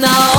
now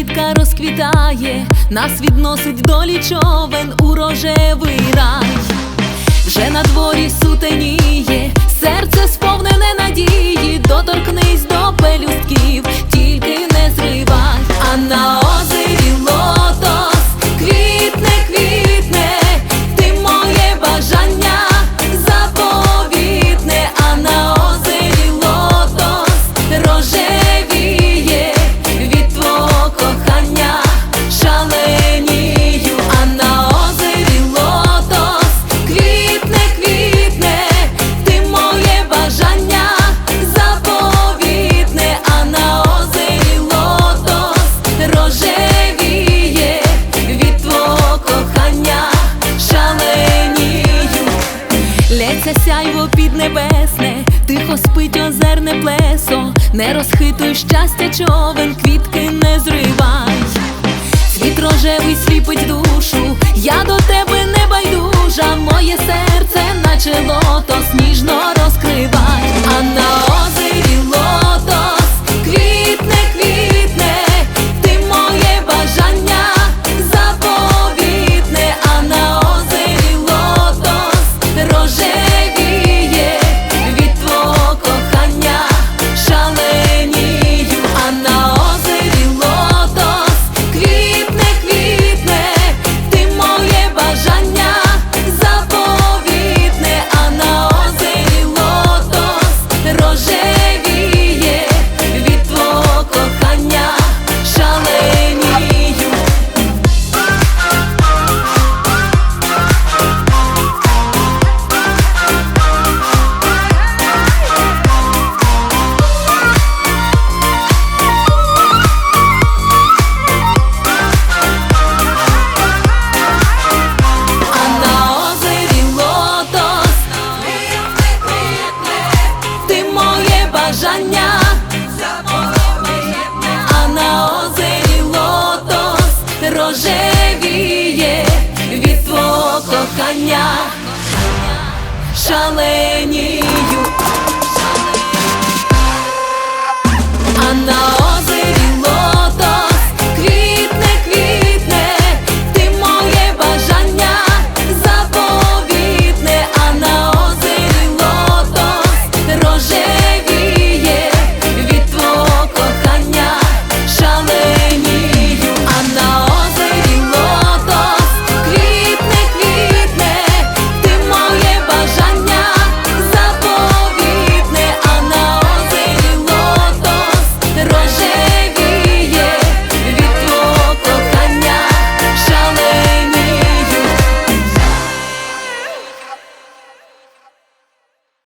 квітка розквітає, нас відносить долі човен у рожевий рай, вже на дворі сутеніє, серце сповнене надії Тихо спить озерне плесо, не розхитуй щастя, човен, квітки не зривай, Світ рожевий сліпить душу, я до тебе не байдужа, моє серце, наче лото сніжно розкривай. рожевіє від свого кохання, шаленію.